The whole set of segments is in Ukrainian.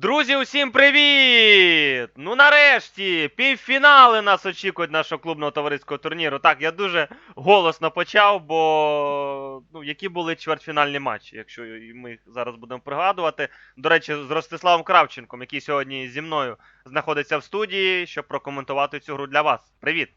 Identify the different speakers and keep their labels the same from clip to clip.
Speaker 1: Друзі, усім привіт! Ну нарешті, півфінали нас очікують нашого клубного товариського турніру. Так, я дуже голосно почав, бо ну, які були чвертьфінальні матчі, якщо ми їх зараз будемо пригадувати. До речі, з Ростиславом Кравченком, який сьогодні зі мною знаходиться в студії, щоб прокоментувати цю гру для вас. Привіт!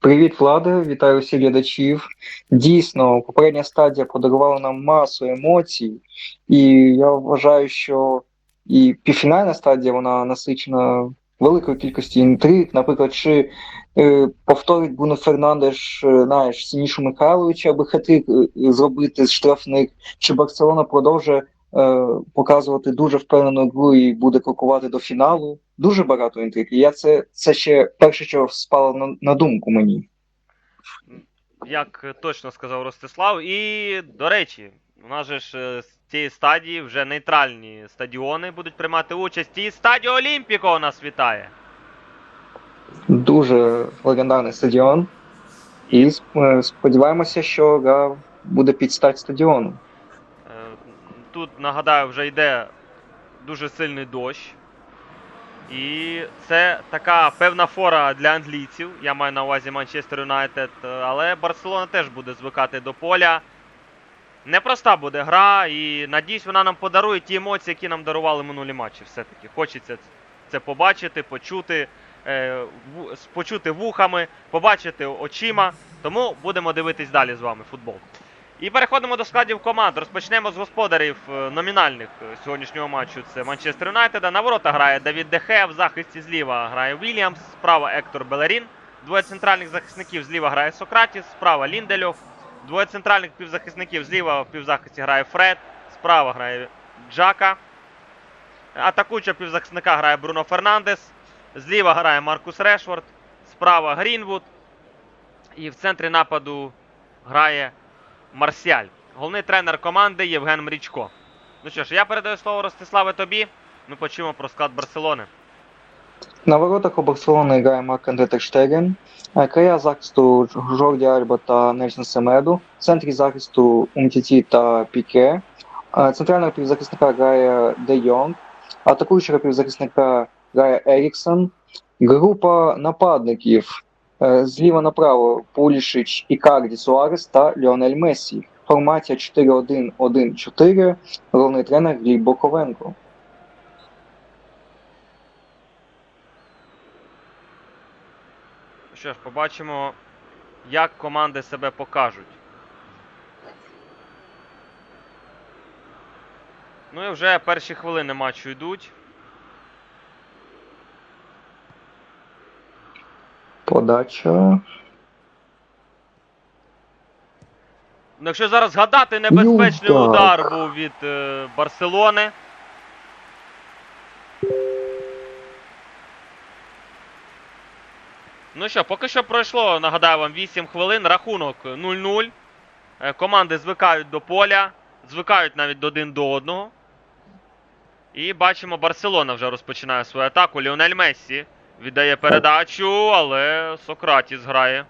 Speaker 2: Привіт, Влада, вітаю всіх глядачів. Дійсно, попередня стадія подарувала нам масу емоцій, і я вважаю, що і півфінальна стадія вона насичена великою кількістю інтриг. Наприклад, чи е, повторить Бруно Фернандеш, е, знаєш, Сінішу Михайловича, аби хатрик е, зробити з штрафних, чи Барселона продовжує е, показувати дуже впевнену гру і буде крокувати до фіналу. Дуже багато інтриг. І я це, це ще перше, що спало на, на думку мені.
Speaker 1: Як точно сказав Ростислав. І, до речі, у нас же ж е, з цієї стадії вже нейтральні стадіони будуть приймати участь. І стадіо Олімпіко у нас вітає.
Speaker 2: Дуже легендарний стадіон. І сподіваємося, що гра буде під стать стадіону.
Speaker 1: Е, Тут, нагадаю, вже йде дуже сильний дощ. І це така певна фора для англійців. Я маю на увазі Манчестер Юнайтед. е, Але Барселона теж буде звикати до поля. Непроста буде гра, і надіюсь, вона нам подарує ті емоції, які нам дарували минулі матчі. Все-таки хочеться це побачити, почути, е, почути вухами, побачити очима. Тому будемо дивитись далі з вами футбол. І переходимо до складів команд. Розпочнемо з господарів е, номінальних е, сьогоднішнього матчу. Це Манчестер Юнайтеда. На ворота грає Давід Дехе, в захисті зліва грає Вільямс, справа Ектор Белерін. Двоє центральних захисників зліва грає Сократіс, справа Ліндельов. Двоє центральних півзахисників зліва в півзахисті грає Фред, справа грає Джака. Атакуючого півзахисника грає Бруно Фернандес. Зліва грає Маркус Решфорд, справа Грінвуд. І в центрі нападу грає Марсіаль. Головний тренер команди Євген Мрічко. Ну що ж, я передаю слово Ростиславе тобі. Ми почуємо про склад Барселони.
Speaker 2: На воротах у Барселони грає Марк Андре Терштеген, края захисту Жорді Альба та Нельсон Семеду, в центрі захисту Умтіті та Піке, центрального півзахисника грає Де Йонг, атакуючого півзахисника грає Еріксон, група нападників е, зліва направо Пулішич, Ікарді Суарес та Ліонель Мессі. Формація 4-1-1-4, головний тренер Гліб Боковенко.
Speaker 1: Що ж, побачимо, як команди себе покажуть. Ну і вже перші хвилини матчу йдуть.
Speaker 2: Подача.
Speaker 1: Ну, якщо зараз згадати, небезпечний
Speaker 2: Ну,
Speaker 1: удар був від е, Барселони. Ну що, поки що пройшло, нагадаю вам, 8 хвилин, рахунок 0-0. Е, Команди звикають до поля, звикають навіть один до одного. І бачимо, Барселона вже розпочинає свою атаку. Ліонель Мессі віддає передачу, але Сократіс грає.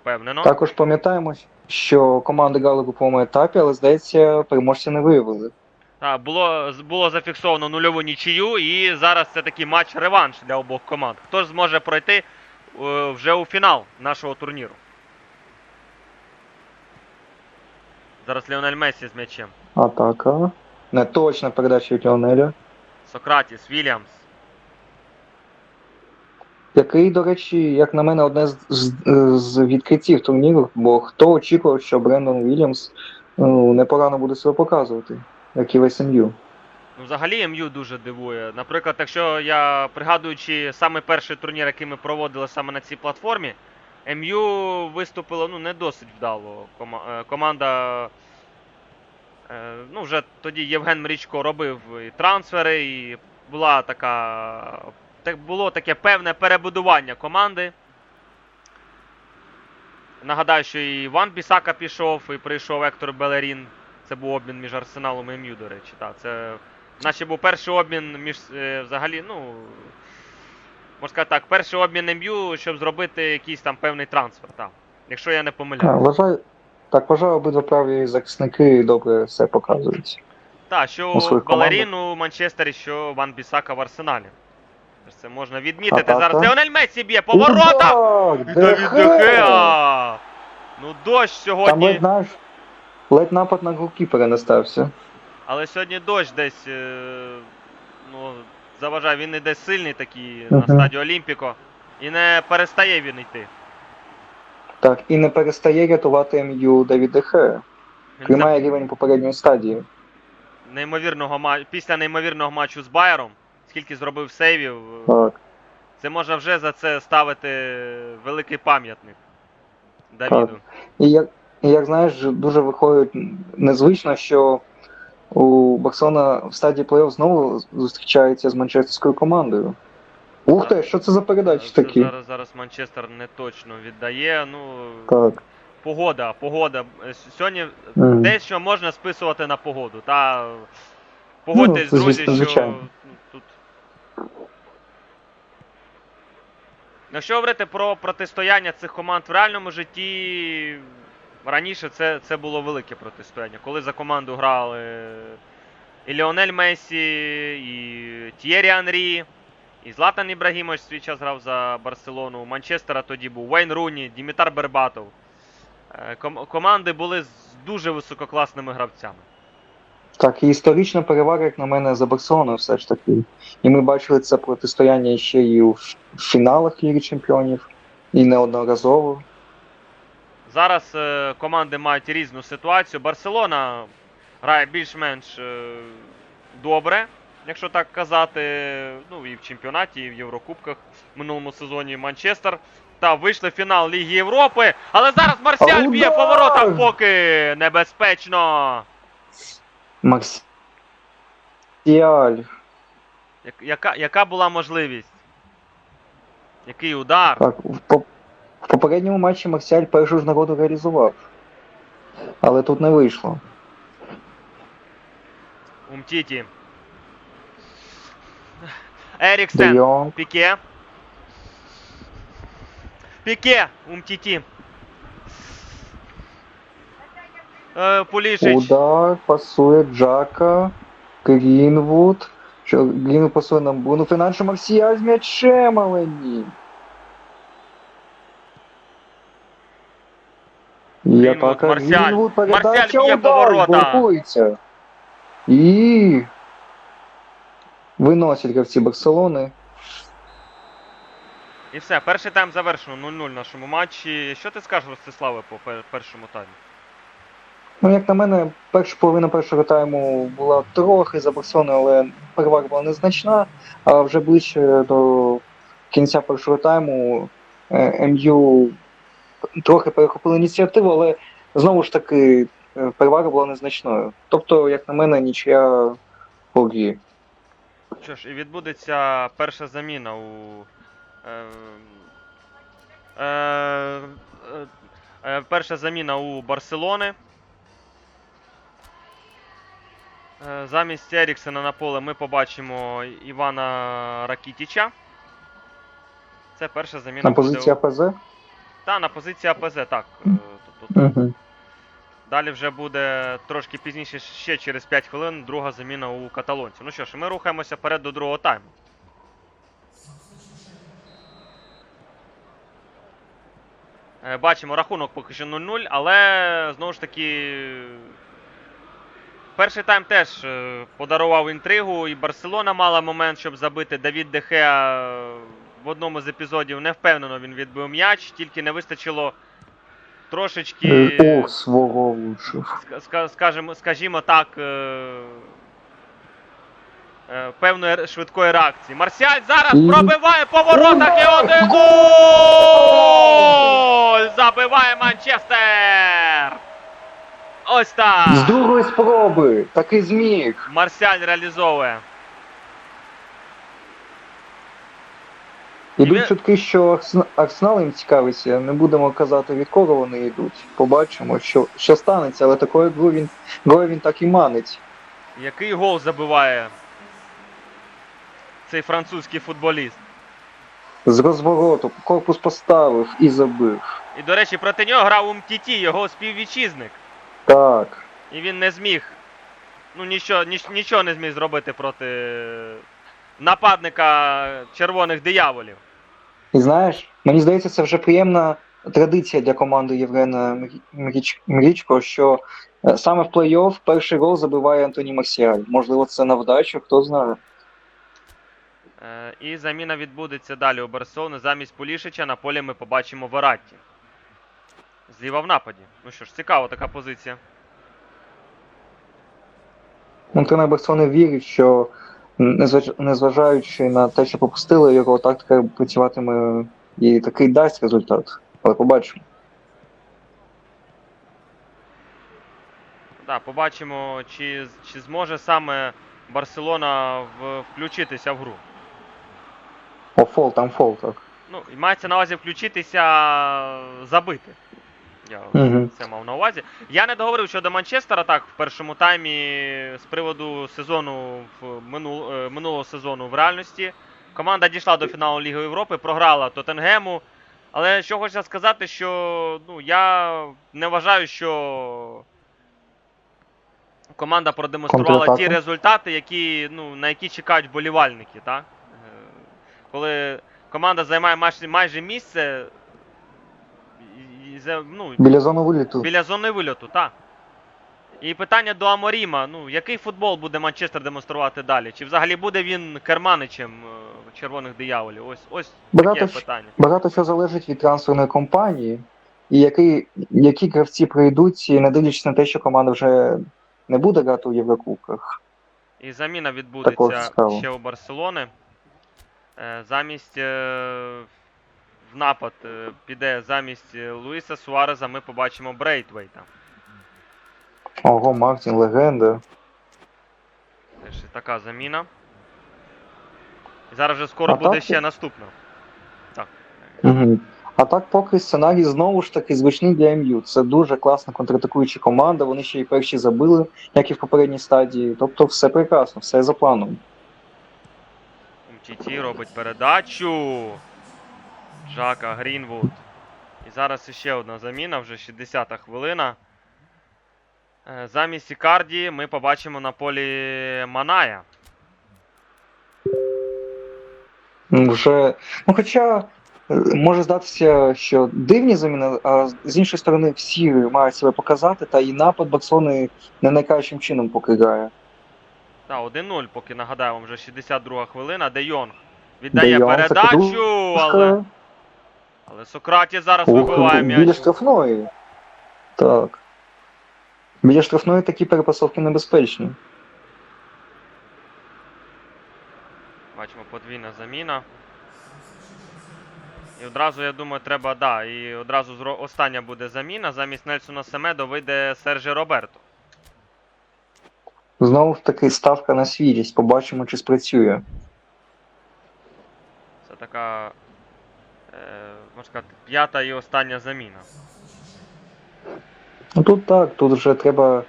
Speaker 1: Впевнено.
Speaker 2: Також пам'ятаємо, що команди грали в груповому етапі, але здається, переможця не виявили.
Speaker 1: Так, було, було зафіксовано нульову нічию, і зараз це такий матч-реванш для обох команд. Хто ж зможе пройти вже у фінал нашого турніру? Зараз Леонель Мессі з м'ячем.
Speaker 2: Атака. Неточна передача від Леонеля.
Speaker 1: Сократіс, Вільямс.
Speaker 2: Який, до речі, як на мене, одне з, з, з відкриттів турніру, бо хто очікував, що Брендон Вільямс ну, непогано буде себе показувати, як і в СМЮ.
Speaker 1: Ну, взагалі МЮ дуже дивує. Наприклад, якщо я пригадуючи саме перший турнір, який ми проводили саме на цій платформі, МЮ виступило ну, не досить вдало. Е, команда. е, Ну, вже тоді Євген Мрічко робив і трансфери, і була така. Так було таке певне перебудування команди. Нагадаю, що і Іван Бісака пішов, і прийшов Ектор Белерін. Це був обмін між Арсеналом і МЮ, до речі. Так, це наче був перший обмін між е, взагалі, ну. Можна сказати так, перший обмін МЮ, щоб зробити якийсь там певний трансфер, так. Якщо я не помиляюсь.
Speaker 2: вважаю, так, вважаю, обидва праві захисники добре все показують.
Speaker 1: Так, Так, що
Speaker 2: своїх
Speaker 1: Балерін у Манчестері, що Ван Бісака в Арсеналі. Це можна відмітити.
Speaker 2: Атака.
Speaker 1: Зараз Леонель Мессі б'є поворота!
Speaker 2: Удар!
Speaker 1: І Давід Дехеа! Ну дощ
Speaker 2: Там
Speaker 1: сьогодні.
Speaker 2: ледь наш ледь напад на голкіпера не стався.
Speaker 1: Але сьогодні дощ десь е, ну, заважає, він іде сильний такий на
Speaker 2: Мгм.
Speaker 1: стадію Олімпіко. І не перестає він йти.
Speaker 2: Так, і не перестає рятувати МЮ Давід Дехе.
Speaker 1: Він
Speaker 2: Тримає рівень попередньої стадії.
Speaker 1: неймовірного ма- після неймовірного матчу з Байером, скільки зробив сейвів, е,
Speaker 2: Так,
Speaker 1: це можна вже за це ставити великий пам'ятник Давіду.
Speaker 2: І як, і як знаєш, дуже виходить незвично, що у Барселона в стадії плей-офф знову зустрічається з манчестерською командою. Ух ти, що це за передачі
Speaker 1: Це
Speaker 2: такі?
Speaker 1: Зараз, зараз Манчестер не точно віддає. Ну,
Speaker 2: Так.
Speaker 1: погода, погода. Сьогодні
Speaker 2: Мгм.
Speaker 1: дещо можна списувати на погоду. Та погодьтесь,
Speaker 2: Ну,
Speaker 1: друзі,
Speaker 2: звісно,
Speaker 1: що
Speaker 2: звичайно.
Speaker 1: ну, тут. Якщо говорити про протистояння цих команд в реальному житті, раніше це, це було велике протистояння. Коли за команду грали і Леонель Месі, і Т'єрі Анрі, і Златан Ібрагімович свій час грав за Барселону. У Манчестера тоді був Вейн Руні, Дімітар Бербатов. Е, ком- команди були з дуже висококласними гравцями.
Speaker 2: Так, і історична перевага, як на мене, за Барселоною все ж таки. І ми бачили це протистояння ще і у фіналах Ліги Чемпіонів, і неодноразово.
Speaker 1: Зараз е, команди мають різну ситуацію. Барселона грає більш-менш е, добре, якщо так казати. Ну і в чемпіонаті, і в Єврокубках в минулому сезоні Манчестер. Та вийшли в фінал Ліги Європи. Але зараз Марсіаль б'є по воротах поки небезпечно.
Speaker 2: Марсіаль.
Speaker 1: Як- Яка, яка була можливість? Який удар?
Speaker 2: Так, в, попередньому матчі Марсіаль першу ж нагоду реалізував. Але тут не вийшло.
Speaker 1: Умтіті. Еріксен. Піке. Піке. Умтіті. Е, Пулішич.
Speaker 2: Удар пасує Джака. Грінвуд. Що Грінвуд пасує на Бруно Фернандо Марсіаль з м'ячем, але ні. І
Speaker 1: Грінвуд,
Speaker 2: атака
Speaker 1: Марсіаль.
Speaker 2: Грінвуд,
Speaker 1: Марсіаль б'є
Speaker 2: удар,
Speaker 1: поворота.
Speaker 2: блокується. І виносять гравці Барселони.
Speaker 1: І все, перший тайм завершено 0-0 в нашому матчі. Що ти скажеш, Ростиславе, по пер- першому таймі?
Speaker 2: Ну, як на мене, перша половина першого тайму була трохи за Барселоною, але перевага була незначна. А вже ближче до кінця першого тайму е, МЮ трохи перехопили ініціативу, але знову ж таки е, перевага була незначною. Тобто, як на мене, нічия по грі.
Speaker 1: Що ж, і відбудеться перша заміна у. Е, е, е, е, перша заміна у Барселони. Е, замість Еріксена на поле ми побачимо Івана Ракітіча. Це перша заміна.
Speaker 2: На
Speaker 1: у-
Speaker 2: АПЗ?
Speaker 1: Та, на позиції АПЗ, так. е, Тобто,
Speaker 2: Угу.
Speaker 1: Далі вже буде трошки пізніше, ще через 5 хвилин, друга заміна у каталонців. Ну що ж, ми рухаємося вперед до другого тайму. Е, Бачимо рахунок поки що 0-0, але знову ж таки. Перший тайм теж е, подарував інтригу, і Барселона мала момент, щоб забити Давід Дехеа в одному з епізодів. Не впевнено він відбив м'яч, тільки не вистачило трошечки.
Speaker 2: Ох, свого влучив.
Speaker 1: ска- ска- скажімо, скажімо так, е, е, певної швидкої реакції. Марсіаль зараз пробиває по воротах і
Speaker 2: Удар!
Speaker 1: 1-0! Забиває Манчестер! Ось так!
Speaker 2: З другої спроби таки зміг.
Speaker 1: Марсіаль реалізовує.
Speaker 2: Ідуть
Speaker 1: ви-
Speaker 2: чутки, що Арсенал їм цікавиться. Не будемо казати, від кого вони йдуть. Побачимо, що, що станеться, але такою грою він, грою він так і манить.
Speaker 1: Який гол забиває цей французький футболіст?
Speaker 2: З розвороту корпус поставив і забив.
Speaker 1: І, до речі, проти нього грав Умтіті, його співвітчизник.
Speaker 2: Так.
Speaker 1: І він не зміг ну, нічого, ніч, нічого не зміг зробити проти нападника червоних дияволів.
Speaker 2: І знаєш, мені здається, це вже приємна традиція для команди Євгена Мрі- Мріч- Мрічко, що е, саме в плей-офф перший гол забиває Антоні Марсіаль. Можливо, це на вдачу, хто знає.
Speaker 1: Е, і заміна відбудеться далі у Барселони. Замість Полішича на полі ми побачимо Вератті. Зліва в нападі. Ну що ж, цікава така позиція.
Speaker 2: Тренер Барселони вірить, що незважаючи на те, що пропустили, його тактика працюватиме і такий дасть результат. Але побачимо.
Speaker 1: Так, побачимо, чи, чи зможе саме Барселона в, включитися в гру.
Speaker 2: О, фол, там фол, так.
Speaker 1: Ну, і мається на увазі включитися забити. Я
Speaker 2: Мгм.
Speaker 1: це мав на увазі. Я не договорив щодо Манчестера так в першому таймі з приводу сезону в минул, е, минулого сезону в реальності. Команда дійшла до фіналу Ліги Європи, програла Тоттенгему. Але що хочеться сказати, що ну, я не вважаю, що команда продемонструвала ті результати, які, ну, на які чекають вболівальники. Так? Е, Коли команда займає майже, місце за- ну,
Speaker 2: Біля зони виліту.
Speaker 1: біля зони вильоту, так. І питання до Аморіма: ну, який футбол буде Манчестер демонструвати далі? Чи взагалі буде він керманичем е, червоних дияволів? Ось ось таке
Speaker 2: Багато, щ-
Speaker 1: питання.
Speaker 2: багато що залежить від трансферної компанії, і які, які гравці прийдуть, і не дивлячись на те, що команда вже не буде грати у Єврокубках.
Speaker 1: І заміна
Speaker 2: Також
Speaker 1: відбудеться
Speaker 2: цікаво.
Speaker 1: ще у Барселони. Е, Замість е, в напад е, піде замість е, Луїса Суареза, ми побачимо Брейтвейта.
Speaker 2: Ого, Мартін, легенда.
Speaker 1: Теж така заміна. І зараз вже скоро
Speaker 2: А
Speaker 1: буде
Speaker 2: так-
Speaker 1: ще наступна. Так.
Speaker 2: Угу. А так, поки сценарій знову ж таки звичний для МЮ. Це дуже класна контратакуюча команда. Вони ще й перші забили, як і в попередній стадії. Тобто все прекрасно, все за планом.
Speaker 1: МТТ робить передачу. Жака Грінвуд. І зараз іще одна заміна, вже 60-та хвилина. Е, Замість Ікарді ми побачимо на полі Маная.
Speaker 2: Вже, ну хоча е, може здатися, що дивні заміни, а з іншої сторони всі мають себе показати, та і напад Барселони не найкращим чином поки грає.
Speaker 1: Та, 1-0, поки нагадаю вам вже 62 хвилина. Де Йонг віддає
Speaker 2: Де Йонг,
Speaker 1: передачу, але, але Сократі зараз вибиває
Speaker 2: біля
Speaker 1: м'яч.
Speaker 2: штрафної. Так. Біля штрафної такі перепасовки небезпечні.
Speaker 1: Бачимо подвійна заміна. І одразу, я думаю, треба, да, і одразу остання буде заміна. Замість Нельсона Семедо вийде Сержі Роберто.
Speaker 2: Знову ж таки ставка на свіжість. Побачимо, чи спрацює.
Speaker 1: Це така, можна сказати, п'ята і остання заміна.
Speaker 2: Ну тут так, тут вже треба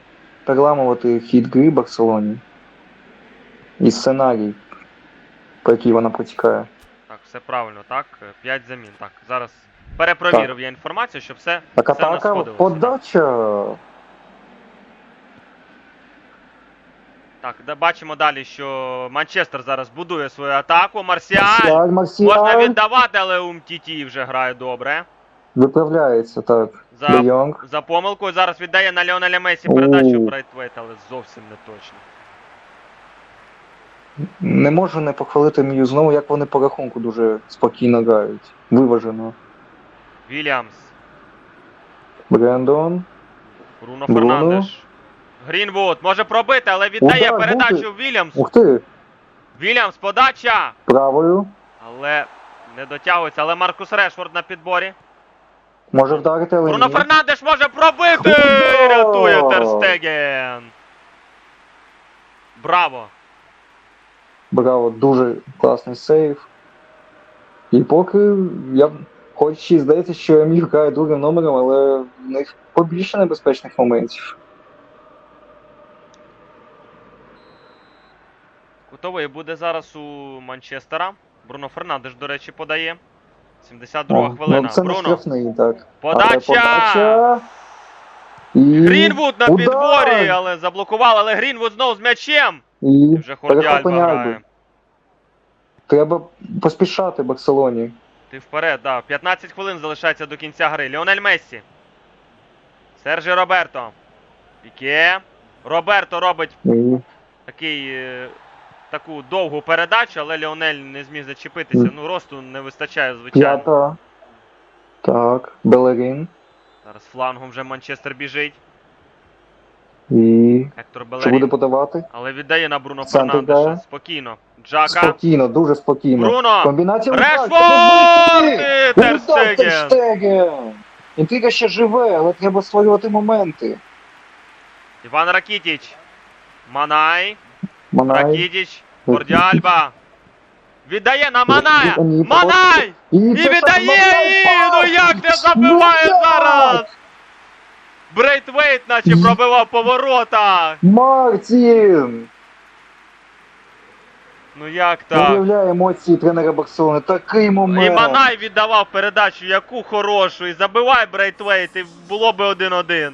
Speaker 2: переламувати хід гри Барселоні. І сценарій, по який вона протікає.
Speaker 1: Так, все правильно, так? П'ять замін. Так, зараз перепровірив я інформацію, щоб все,
Speaker 2: Так
Speaker 1: все
Speaker 2: атака, подача.
Speaker 1: Так, да, бачимо далі, що Манчестер зараз будує свою атаку. Марсіаль!
Speaker 2: Марсіаль,
Speaker 1: Можна віддавати, але Умтіті вже грає добре.
Speaker 2: Виправляється, так.
Speaker 1: За,
Speaker 2: Де Йонг.
Speaker 1: за помилкою зараз віддає на Леонеля Месі передачу. Брайтвейт, але зовсім не точно.
Speaker 2: Не можу не похвалити Мію знову, як вони по рахунку дуже спокійно грають. Виважено.
Speaker 1: Вільямс,
Speaker 2: Брендон.
Speaker 1: Бруно
Speaker 2: Бруно.
Speaker 1: Фернандеш. Грінвуд може пробити, але віддає
Speaker 2: Удар,
Speaker 1: передачу
Speaker 2: буде.
Speaker 1: Вільямсу.
Speaker 2: Ух ти!
Speaker 1: Вільямс, подача!
Speaker 2: Правою.
Speaker 1: Але не дотягується. Але Маркус Решфорд на підборі.
Speaker 2: Може вдарити, але
Speaker 1: Бруно
Speaker 2: ні.
Speaker 1: Фернандеш може пробити!
Speaker 2: Удар!
Speaker 1: Рятує Терстеген. Браво!
Speaker 2: Браво, дуже класний сейв. І поки я хоч і здається, що Міг грає другим номером, але в них побільше небезпечних моментів.
Speaker 1: Кутовий буде зараз у Манчестера. Бруно Фернандеш, до речі, подає. 72
Speaker 2: О,
Speaker 1: хвилина.
Speaker 2: Ну, це не
Speaker 1: Бруно.
Speaker 2: штрафний, так.
Speaker 1: Подача!
Speaker 2: Подача. І...
Speaker 1: Грінвуд на
Speaker 2: Удар!
Speaker 1: підборі, але заблокував, але Грінвуд знову з м'ячем.
Speaker 2: І
Speaker 1: І вже Хордіальба
Speaker 2: перехоплення
Speaker 1: грає.
Speaker 2: Альби. Треба поспішати Барселоні.
Speaker 1: Ти вперед, да. 15 хвилин залишається до кінця гри. Ліонель Мессі. Сержі Роберто. Піке. Роберто робить
Speaker 2: І...
Speaker 1: такий, е, таку довгу передачу, але Ліонель не зміг зачепитися. Ну, росту не вистачає, звичайно.
Speaker 2: П'ята. Так, Белерін.
Speaker 1: Зараз флангом вже Манчестер біжить.
Speaker 2: І
Speaker 1: Ектор
Speaker 2: що буде
Speaker 1: Белерін.
Speaker 2: подавати?
Speaker 1: Але віддає на Бруно
Speaker 2: Центр
Speaker 1: Фернандеша.
Speaker 2: дає.
Speaker 1: Спокійно. Джака.
Speaker 2: Спокійно, дуже спокійно.
Speaker 1: Бруно!
Speaker 2: Комбінація
Speaker 1: Решфорд! І Терстеген!
Speaker 2: Терстеген! Інтрига ще живе, але треба створювати моменти.
Speaker 1: Іван Ракітіч. Манай. Ракітіч. Гордіальба. Віддає на Маная. Манай!
Speaker 2: І,
Speaker 1: І віддає!
Speaker 2: саме
Speaker 1: Ну як не забиває зараз! Брейтвейт наче пробивав по воротах!
Speaker 2: Мартін!
Speaker 1: Ну як так?
Speaker 2: уявляє емоції тренера Барселони. Такий
Speaker 1: І. Манай віддавав передачу, яку хорошу, і забивай Брейтвейт, і було би 1-1.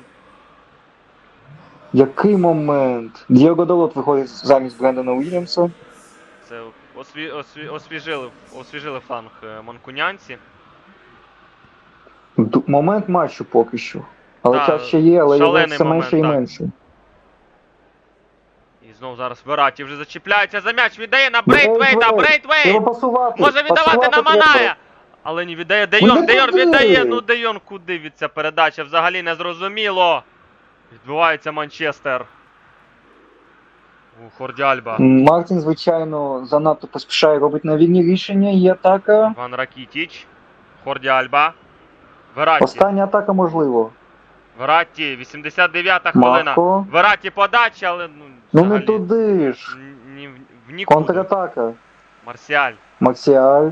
Speaker 2: Який момент. Дієго Далот виходить замість Брендона Уільямса.
Speaker 1: Це осві... осві... освіжили, освіжили фланг е, манкунянці.
Speaker 2: Д- Момент матчу поки що. Але
Speaker 1: Да,
Speaker 2: час ще є, але його
Speaker 1: шалений
Speaker 2: все
Speaker 1: момент,
Speaker 2: менше і
Speaker 1: так.
Speaker 2: менше.
Speaker 1: І знову зараз Вераті вже зачіпляється за м'яч, віддає на Брейтвейта, Брейтвейт!
Speaker 2: пасувати.
Speaker 1: Може віддавати
Speaker 2: пасувати
Speaker 1: на
Speaker 2: треба.
Speaker 1: Маная! Але не віддає Дейон, Дейон віддає, ну Дейон куди від ця передача? Взагалі не зрозуміло. Відбувається Манчестер. У Хордіальба.
Speaker 2: Мартін, звичайно, занадто поспішає робить навільні рішення і атака.
Speaker 1: Іван Ракітіч. Хордіальба. Вератті.
Speaker 2: Остання атака можливо.
Speaker 1: Вератті, 89-та хвилина.
Speaker 2: Марко.
Speaker 1: Вератті подача, але ну,
Speaker 2: Ну не
Speaker 1: взагалі
Speaker 2: туди ж.
Speaker 1: ні в- нікуди.
Speaker 2: Контратака.
Speaker 1: Марсіаль.
Speaker 2: Максіаль.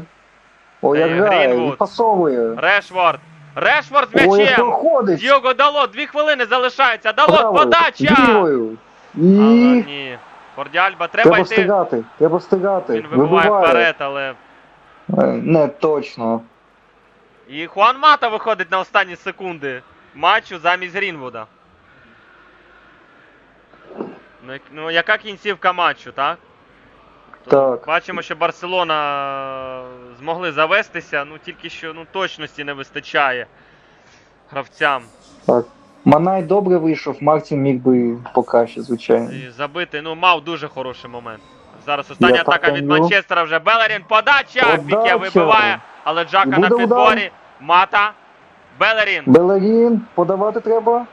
Speaker 2: Ой, як
Speaker 1: Е,
Speaker 2: грає,
Speaker 1: Грінвуд.
Speaker 2: Відпасовує.
Speaker 1: Решфорд з м'ячем.
Speaker 2: проходить.
Speaker 1: Діого Далот, дві хвилини залишається. Далот,
Speaker 2: Правою,
Speaker 1: подача!
Speaker 2: Лівою.
Speaker 1: Але
Speaker 2: І
Speaker 1: ні. Хордіальба, треба
Speaker 2: треба
Speaker 1: йти.
Speaker 2: встигати. Треба встигати.
Speaker 1: Він вибиває
Speaker 2: Вибиває.
Speaker 1: вперед, але.
Speaker 2: Е, Не точно.
Speaker 1: І Хуан Мата виходить на останні секунди матчу замість Грінвуда. Ну, як- ну яка кінцівка матчу, так?
Speaker 2: Так.
Speaker 1: Бачимо, що Барселона змогли завестися, ну тільки що ну, точності не вистачає гравцям.
Speaker 2: Так. Манай добре вийшов, Мартін міг би покраще, звичайно.
Speaker 1: І забити, ну мав дуже хороший момент. Зараз остання
Speaker 2: Я
Speaker 1: атака від
Speaker 2: ну.
Speaker 1: Манчестера вже Белерін. Подача!
Speaker 2: Подача!
Speaker 1: Піке вибиває, але Джака на
Speaker 2: буде
Speaker 1: підборі. Мата. Белерін.
Speaker 2: Белерін, подавати треба.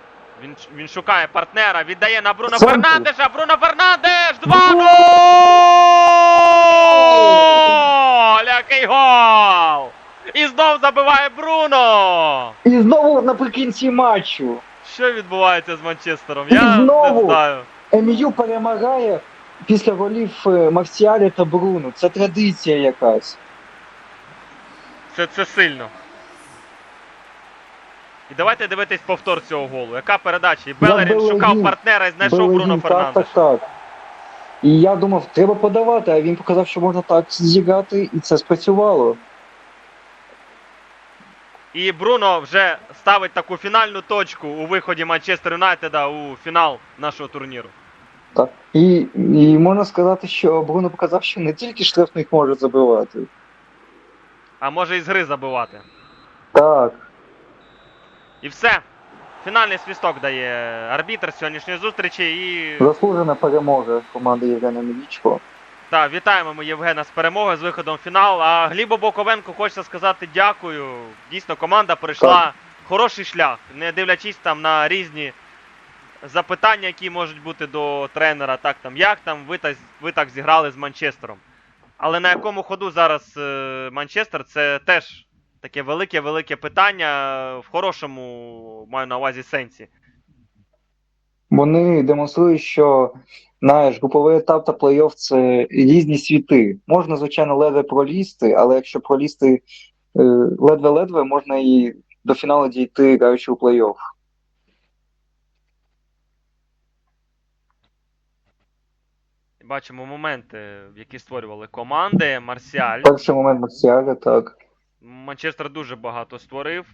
Speaker 1: Він, він шукає партнера, віддає на Бруно
Speaker 2: Центр.
Speaker 1: Фернандеша. Бруно Фернандеш! 2-0! Який гол! І знов забиває Бруно!
Speaker 2: І знову наприкінці матчу.
Speaker 1: Що відбувається з Манчестером?
Speaker 2: І
Speaker 1: Я
Speaker 2: знову.
Speaker 1: не знаю.
Speaker 2: МЮ перемагає після голів е, та Бруно. Це традиція якась.
Speaker 1: Це, це сильно. І давайте дивитись повтор цього голу. Яка передача? І Белерін
Speaker 2: Белерін.
Speaker 1: шукав партнера і знайшов Бруно
Speaker 2: так, так, так. І я думав, треба подавати, а він показав, що можна так зіграти, і це спрацювало.
Speaker 1: І Бруно вже ставить таку фінальну точку у виході Манчестер Юнайтеда у фінал нашого турніру.
Speaker 2: Так. І, і можна сказати, що Бруно показав, що не тільки штрафних може забивати.
Speaker 1: А може і з гри забивати.
Speaker 2: Так.
Speaker 1: І все. Фінальний свісток дає арбітр сьогоднішньої зустрічі. І
Speaker 2: Заслужена перемога команди Євгена Мілічко.
Speaker 1: так, вітаємо ми Євгена з перемогою, з виходом в фінал. А Глібу Боковенку хочеться сказати дякую. Дійсно, команда пройшла хороший шлях, не дивлячись там на різні запитання, які можуть бути до тренера. Так там, як там ви так, ви так зіграли з Манчестером. Але на якому ходу зараз е, Манчестер, це теж таке велике-велике питання в хорошому маю на увазі сенсі.
Speaker 2: Вони демонструють, що знаєш, груповий етап та плей-офф це різні світи. Можна, звичайно, ледве пролізти, але якщо пролізти е, ледве-ледве, можна і до фіналу дійти, граючи у плей-офф.
Speaker 1: Бачимо моменти, які створювали команди. Марсіаль.
Speaker 2: Перший момент Марсіаля, так.
Speaker 1: Манчестер дуже багато створив.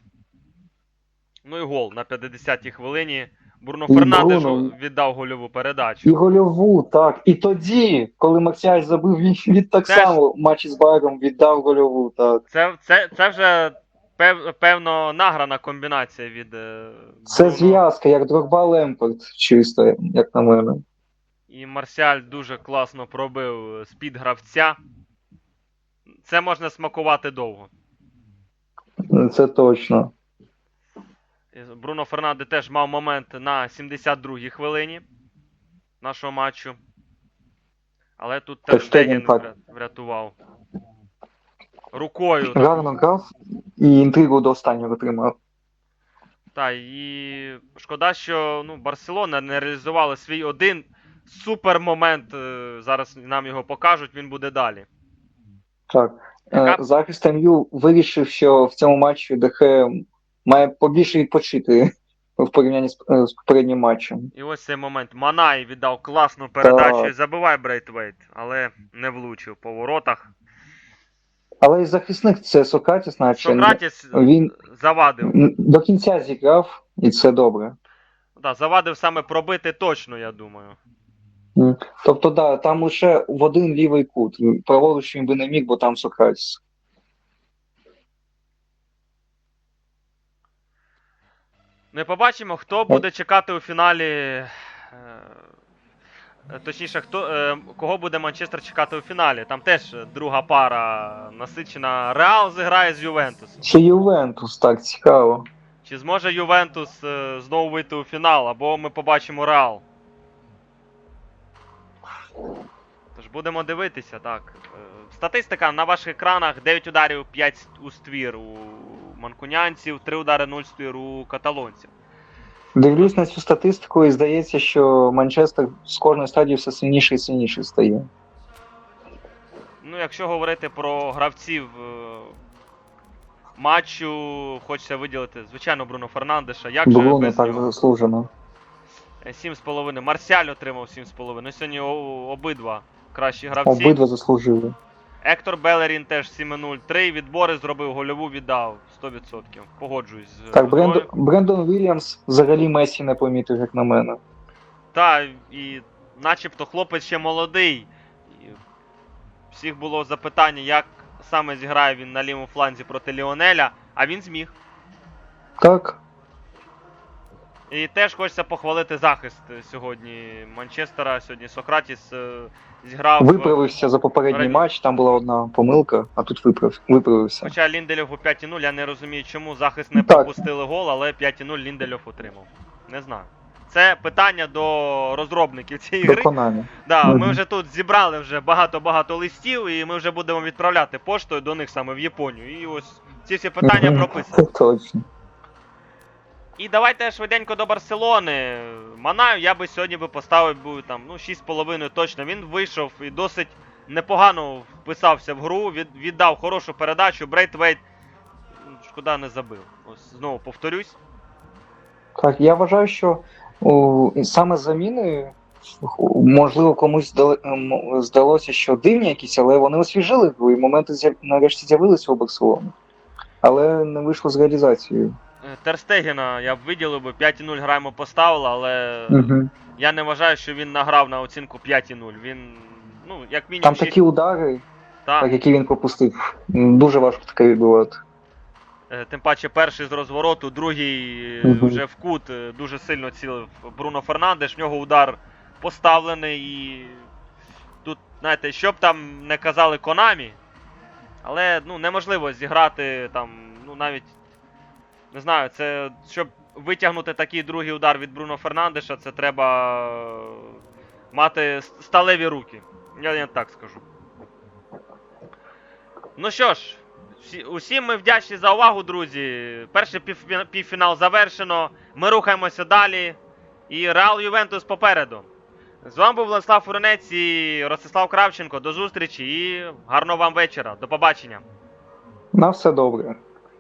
Speaker 1: Ну і гол на 50-й хвилині. Бруно
Speaker 2: І
Speaker 1: Фернандеш віддав гольову передачу.
Speaker 2: І гольову, так. І тоді, коли Марсіаль забив, він, він так
Speaker 1: Теж.
Speaker 2: само в матчі з Байером віддав гольову, так.
Speaker 1: Це, це, це вже пев, певно награна комбінація від. е,
Speaker 2: Це
Speaker 1: Бруно.
Speaker 2: зв'язка, як Дрогба Лемпорт, чисто, як на мене.
Speaker 1: І Марсіаль дуже класно пробив з-під гравця. Це можна смакувати довго.
Speaker 2: Це точно.
Speaker 1: Бруно Фернанде теж мав момент на 72-й хвилині нашого матчу. Але тут
Speaker 2: Та
Speaker 1: Терштеген врятував. Рукою.
Speaker 2: Гарно грав і інтригу до останнього тримав.
Speaker 1: Так, і шкода, що ну, Барселона не реалізувала свій один супер момент. е, Зараз нам його покажуть, він буде далі.
Speaker 2: Так.
Speaker 1: Яка-
Speaker 2: Е, Захист МЮ вирішив, що в цьому матчі ДХ має побільше відпочити в порівнянні з, е, з попереднім матчем.
Speaker 1: І ось цей момент. Манай віддав класну передачу
Speaker 2: Так.
Speaker 1: і забиває Брейтвейт, але не влучив по воротах.
Speaker 2: Але і захисник це Сократіс, наче
Speaker 1: Сократіс
Speaker 2: він
Speaker 1: завадив.
Speaker 2: до кінця зіграв, і це добре.
Speaker 1: Да, завадив саме пробити точно, я думаю.
Speaker 2: Тобто, да, там лише в один лівий кут. Праворуч він би не міг, бо там Сократіс.
Speaker 1: Ми побачимо, хто буде чекати у фіналі. е, Точніше, хто, е, кого буде Манчестер чекати у фіналі. Там теж друга пара насичена. Реал зіграє з Ювентусом.
Speaker 2: Ще Ювентус, так, цікаво.
Speaker 1: Чи зможе Ювентус е, знову вийти у фінал, або ми побачимо Реал. Тож будемо дивитися, так. Е, Статистика на ваших екранах: 9 ударів, 5 у ствір у манкунянців, 3 удари 0 ствір у каталонців.
Speaker 2: Дивлюсь на цю статистику, і здається, що Манчестер з кожної стадії все сильніше і сильніше стає.
Speaker 1: Ну, якщо говорити про гравців е, матчу, хочеться виділити, звичайно, Бруно Фернандеша. Як же без
Speaker 2: так
Speaker 1: нього?
Speaker 2: заслужено.
Speaker 1: Е, 7,5. Марсіаль отримав 7,5. Сьогодні обидва кращі гравці.
Speaker 2: Обидва заслужили.
Speaker 1: Ектор Белерін теж 7-0. Три відбори зробив, гольову віддав 100%. Погоджуюсь з
Speaker 2: Так. Брендон, Брендон Вільямс взагалі Месі не помітив, як на мене.
Speaker 1: Та, і начебто хлопець ще молодий. І всіх було запитання, як саме зіграє він на лівому фланзі проти Ліонеля, а він зміг.
Speaker 2: Так,
Speaker 1: І теж хочеться похвалити захист сьогодні Манчестера. Сьогодні Сократіс е, зіграв.
Speaker 2: виправився за попередній
Speaker 1: Раді-
Speaker 2: матч, там була одна помилка, а тут виправ, виправився.
Speaker 1: Хоча Ліндельов у 5-0, я не розумію, чому захист не
Speaker 2: Так.
Speaker 1: пропустили гол, але 5-0 Ліндельов отримав. Не знаю. Це питання до розробників цієї гри. Да, ми вже тут зібрали вже багато-багато листів, і ми вже будемо відправляти поштою до них саме в Японію. І ось ці всі питання прописані.
Speaker 2: Точно.
Speaker 1: І давайте швиденько до Барселони. Манаю я би сьогодні би поставив би там, ну, 6,5 точно. Він вийшов і досить непогано вписався в гру, від, віддав хорошу передачу. Брейтвейт, шкода, не забив. Ось знову повторюсь.
Speaker 2: Так, я вважаю, що о, саме заміни, можливо, комусь здалося, що дивні якісь, але вони освіжили і моменти нарешті з'явилися у Барселони. Але не вийшло з реалізацією.
Speaker 1: Терстегіна я б виділив би 5,0 граємо поставили, але
Speaker 2: Угу.
Speaker 1: я не вважаю, що він награв на оцінку 5,0. Він, ну, як мінімум,
Speaker 2: Там
Speaker 1: 6,
Speaker 2: такі удари,
Speaker 1: та,
Speaker 2: так, які він пропустив, дуже важко таке відбивати.
Speaker 1: Е, Тим паче перший з розвороту, другий
Speaker 2: Мгм.
Speaker 1: вже в кут е, дуже сильно цілив Бруно Фернандеш. В нього удар поставлений і тут, знаєте, що б там не казали Конамі, але ну, неможливо зіграти там, ну навіть не знаю, це щоб витягнути такий другий удар від Бруно Фернандеша, це треба е, мати сталеві руки. Я, я так скажу. Ну що ж, усім ми вдячні за увагу, друзі. Перший півфі- півфінал завершено. Ми рухаємося далі. І Реал Ювентус попереду. З вами був Владислав Фуренець і Ростислав Кравченко. До зустрічі і гарного вам вечора. До побачення.
Speaker 2: На все добре.